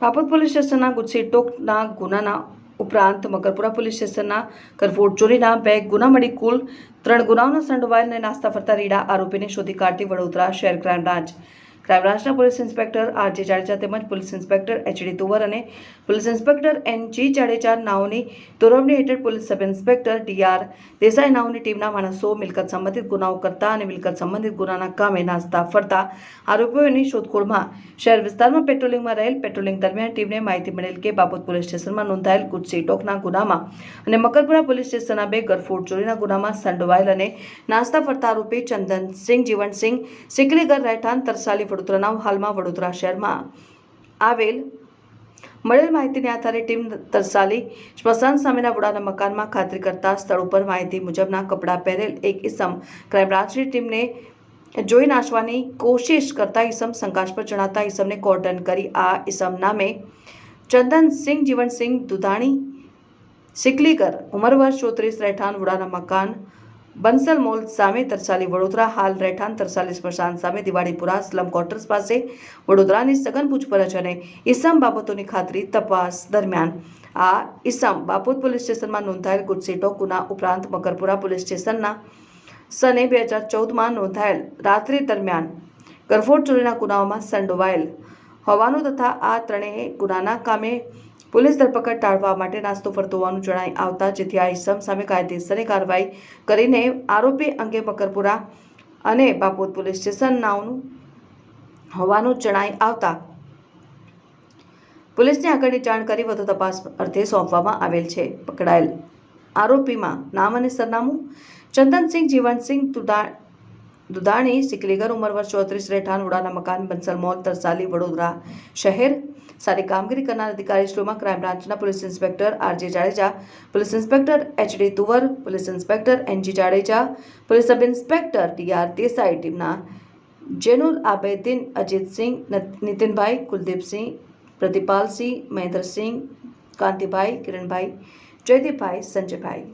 Bapat police સ્ટેશનના ગુજસી ટોકના ગુનાના ઉપરાંત મકરપુરા પોલીસ સ્ટેશનના કરફોડ ચોરીના બે ગુના મળી કુલ ત્રણ ગુનાઓના સંડોવાયેલને નાસ્તા ફરતા રીડા આરોપીને શોધી કાઢતી વડોદરા શહેર crime branch. Crime police inspector R J Jadeja તેમજ police inspector H D Tuvar અને police inspector N G Jadeja નાઓની દોરવણી હેઠળ police sub inspector D R Desai નાઓની ટીમના માણસો મિલકત સંબંધિત ગુનાઓ કરતા અને મિલકત સંબંધિત ગુનાના કામે નાસ્તા ફરતા આરોપીઓની શોધખોળમાં શહેર વિસ્તારમાં પેટ્રોલિંગમાં રહેલ પેટ્રોલિંગ દરમિયાન ટીમને માહિતી મળેલ કે બાબત પોલીસ સ્ટેશનમાં નોંધાયેલ ટોકના ગુનામાં અને મકરપુરા પોલીસ સ્ટેશનના બે ગરફોડ ચોરીના ગુનામાં સંડોવાયેલ અને નાસ્તા ફરતા આરોપી ચંદનસિંહ જીવનસિંહ સિકલીગર રહેઠાણ, તરસાલી વડોદરાના હાલમાં વડોદરા શહેરમાં આવેલ મળેલ માહિતીને આધારે ટીમ તરસાલી સ્મશાન સામેના વડાના મકાનમાં ખાતરી કરતા સ્થળ ઉપર માહિતી મુજબના કપડાં પહેરેલ એક ઇસમ ક્રાઇમ ટીમને જોઈ નાશવાની કોશિશ કરતા ઈસમ શંકાસ્પદ જણાતા ઈસમને કોર્ડન કરી. આ ઈસમ નામે ચંદનસિંહ, જીવનસિંહ દુધાણી સિકલીકર ઉંમર વર્ષ ચોત્રીસ, રહેઠાણ વડાના મકાન બંસલ મોલ સામે તરસાલી વડોદરા, હાલ રહેઠાણ તરસાલી સ્મશાન સામે દિવાળીપુરા, સ્લમ ક્વાર્ટર્સ પાસે વડોદરાની સઘન પૂછપરછ અને ઇસમ બાબતોની ખાતરી તપાસ દરમિયાન. આ ઇસમ બાપોદ પોલીસ સ્ટેશનમાં નોંધાયેલ ગુજસી ગુના ઉપરાંત મકરપુરા પોલીસ સ્ટેશનના સને બે હજાર ચૌદમાં નોંધાયેલ રાત્રિ દરમિયાન ગરફોડ ચોરીના ગુનાઓમાં સંડોવાયેલ હોવાનું તથા આ ત્રણેય ગુનાના કામે પોલીસ ધરપકડ ટાળવા માટે નાસ્તો ફરતો હોવાનું જણાઈ આવતા જેથી આ ઇસમ સામે કાયદેસરની કાર્યવાહી કરીને આરોપી અંગે મકરપુરા અને બાપોદ પોલીસ સ્ટેશન નામનું હોવાનું જણાઈ આવતા પોલીસને આગળની જાણ કરી વધુ તપાસ અર્થે સોંપવામાં આવેલ છે. પકડાયેલ આરોપીમાં નામ અને સરનામું ચંદનસિંહ જીવનસિંહ દુદા દુદાણી, સિકલીગર ઉંમર વર્ષ ચોત્રીસ, રહેઠાણ, ઉડાના મકાન, બંસલ મોલ તરસાલી, વડોદરા શહેર. સારી કામગીરી કરનાર અધિકારીશ્રીઓમાં ક્રાઇમ બ્રાન્ચના police inspector R J Jadeja, police inspector H D Tuvar, police inspector N G Jadeja, police sub inspector T R Desai ટીમના જેનુલ આબેદીન અજીતસિંહ નીતિનભાઈ કુલદીપસિંહ પ્રતિપાલસિંહ, મહેન્દ્રસિંહ, કાંતિભાઈ, કિરણભાઈ, જયદીપભાઈ, સંજયભાઈ.